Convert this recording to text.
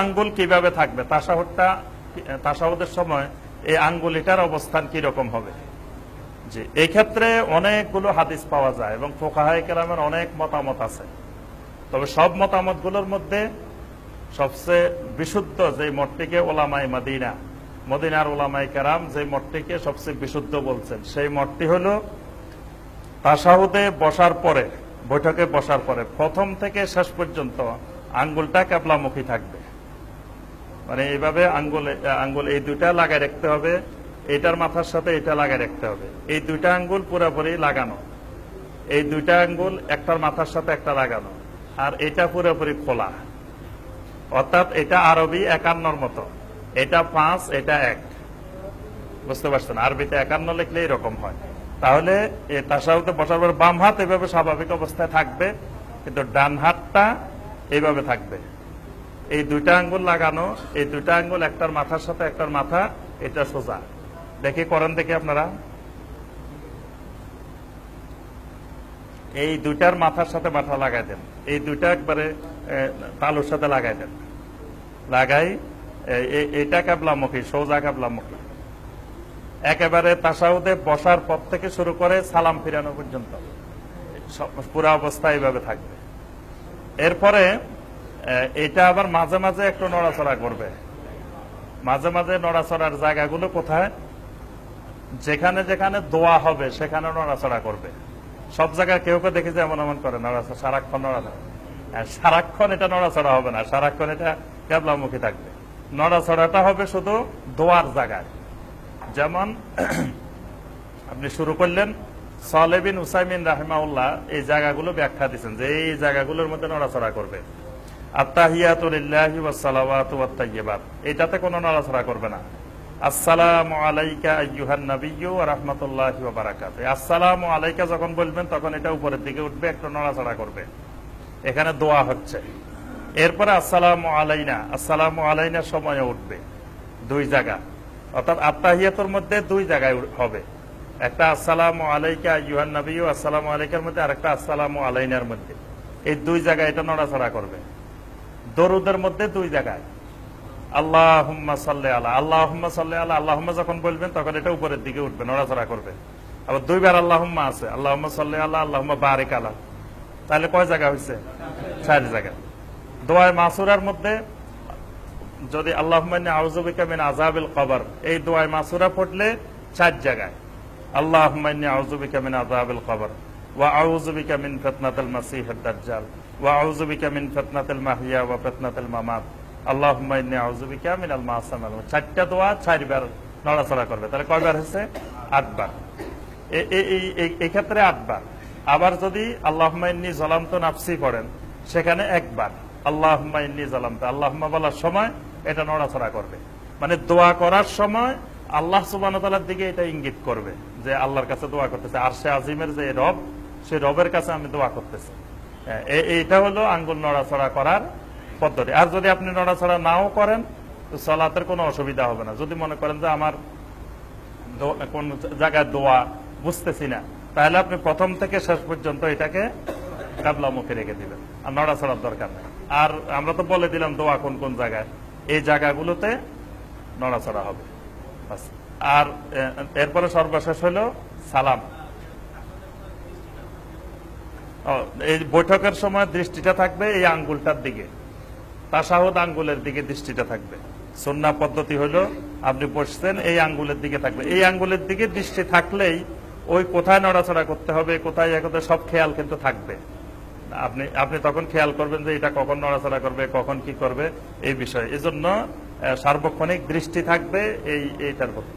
আঙ্গুল কীভাবে থাকবে? তাসাহুদটা তাসাহুদের সময় এই আঙ্গুলিটার অবস্থান কি রকম হবে? জি, এই ক্ষেত্রে অনেকগুলো হাদিস পাওয়া যায় এবং ফোকাহাই কেরামের অনেক মতামত আছে। তবে সব মতামতগুলোর মধ্যে সবচেয়ে বিশুদ্ধ যে মঠটিকে ওলামাই মাদিনা, মদিনার ওলামাই কেরাম যে মঠটিকে সবচেয়ে বিশুদ্ধ বলছেন, সেই মঠটি হল তাসাহুদে বসার পরে, বৈঠকে বসার পরে প্রথম থেকে শেষ পর্যন্ত আঙ্গুলটা ক্যাবলামুখী থাকবে। মানে এইভাবে আঙ্গুল আঙ্গুল, এই দুইটা লাগাই রাখতে হবে। এটার মাথার সাথে এটা লাগাই রাখতে হবে। এই দুইটা আঙ্গুল পুরোপুরি লাগানো। এই দুইটা আঙ্গুল একটার মাথার সাথে একটা লাগানো। আর এটা পুরোপুরি খোলা। অর্থাৎ এটা আরবি একান্নর মতো। এটা পাঁচ, এটা এক। বুঝতে পারছেন? আরবিতে একান্ন লিখলে এরকম হয়। তাহলে তাসাউতে বসার পর বাম হাত এভাবে স্বাভাবিক অবস্থায় থাকবে, কিন্তু ডান হাতটা এইভাবে থাকবে। এই দুইটা আঙ্গুল লাগানো, এই দুইটা আঙ্গুল একটার মাথার সাথে, একটার মাথা, এটা সোজা। দেখি, করেন দেখি আপনারা। এই দুইটার মাথার সাথে মাথা লাগাই দেন। এই দুইটা একবারে তালুর সাথে লাগাই দেন। লাগাই এটা কাবলামুখী সোজা কাবলামুখী একেবারে তাসাউদে বসার পর থেকে শুরু করে সালাম ফিরানো পর্যন্ত। পুরা অবস্থা এইভাবে থাকবে। এরপরে এটা আবার মাঝে মাঝে একটু নড়াচড়া করবে। মাঝে মাঝে নড়াচড়ার জায়গাগুলো কোথায়? যেখানে যেখানে দোয়া হবে, সেখানে নড়াচড়া করবে। সব জায়গায় কেউ কেউ দেখে যে এমন এমন করে, নড়াচড়া, সারাক্ষণ নড়াচড়া। সারাক্ষণ এটা নড়াচড়া হবে না, সারাক্ষণ এটা কেবলামুখী থাকবে। নড়াচড়াটা হবে শুধু দোয়ার জায়গায়। যেমন, আপনি শুরু করলেন সালেবিন উসাইমিন রাহিমাউল্লাহ এই জায়গাগুলো ব্যাখ্যা দিচ্ছেন যে এই জায়গাগুলোর মধ্যে নড়াচড়া করবে। ওয়াত্তাইয়্যিবাত এটাতে কোনো নড়াচড়া করবে না। আসসালামু আলাইকা আইয়ুহান নাবিয়্যু ওয়া রাহমাতুল্লাহি ওয়া আলাইকা যখন বলবেন, তখন এটা উপরের দিকে উঠবে, একটু নড়াচড়া করবে। এখানে দোয়া হচ্ছে। এরপরে আসসালামু আলাইনা। আসসালামু আলাইনার সময় উঠবে। দুই জায়গা। অর্থাৎ আত্মাহিয়াতের মধ্যে দুই জায়গায় হবে। একটা আসসালামু আলাইকা ইউহান নবী আসসালামু আলাইকার মধ্যে আর একটা আসসালামু আলাইনার মধ্যে। এই দুই জায়গায় এটা নড়াচড়া করবে। দরুদের মধ্যে দুই জায়গায়। আল্লাহ সাল্লে আল্লাহ আল্লাহ সাল্লে আল্লাহ আল্লাহ যখন বলবেন তখন এটা উপরের দিকে উঠবে নড়াচড়া করবে আবার দুইবার আল্লাহ আছে আল্লাহ সাল্লে আল্লাহ আল্লাহ বারেক আল্লাহ তাহলে কয় জায়গা হয়েছে চার জায়গা। দোয়ায় মাসুরার মধ্যে যদি আল্লাহ আউজবিকা মিন আজাবিল কবর, এই দোয়ায় মাসুরা পড়লে চার জায়গায়। আল্লাহ আউজবিকা মিন আজাবিল কবর। আটবার। আবার যদি আল্লাহুম্মা ইন্নী জালামতু নাফসি পড়েন, সেখানে একবার। আল্লাহুম্মা ইন্নী জালামতু। আল্লাহুম্মা বলার সময় এটা নড়াচড়া করবে। মানে দোয়া করার সময় আল্লাহ ওয়া দিকে এটা ইঙ্গিত করবে যে আল্লাহর কাছে দোয়া করতেছে। আর সে আজিমের যে রব সেই রবের কাছে আমি দোয়া করতেছি। এইটা হলো আঙ্গুল নড়াচড়া করার পদ্ধতি। আর যদি আপনি নড়াচড়া নাও করেন, তো সলাতের কোনো অসুবিধা হবে না। যদি মনে করেন যে আমার কোন জায়গায় দোয়া বুঝতেছি না, তাহলে আপনি প্রথম থেকে শেষ পর্যন্ত এটাকে কাবলামুখে রেখে দিবেন। আর নড়াচড়ার দরকার নেই। আর আমরা তো বলে দিলাম দোয়া কোন কোন জায়গায়। এই জায়গাগুলোতে নড়াচড়া হবে। আর এরপরে সর্বশেষ হলো সালাম। এই বৈঠকের সময় দৃষ্টিটা থাকবে এই আঙ্গুলটার দিকে। তাসাহুদ আঙ্গুলের দিকে দৃষ্টিটা থাকবে। সন্না পদ্ধতি হলো, আপনি বসছেন, এই আঙ্গুলের দিকে থাকবে। এই আঙ্গুলের দিকে দৃষ্টি থাকলেই ওই কোথায় নড়াচড়া করতে হবে, কোথায় ইয়ে সব খেয়াল কিন্তু থাকবে। আপনি আপনি তখন খেয়াল করবেন যে এটা কখন নড়াচড়া করবে, কখন কি করবে, এই বিষয়ে। এজন্য সার্বক্ষণিক দৃষ্টি থাকবে এই, এইটার প্রতি।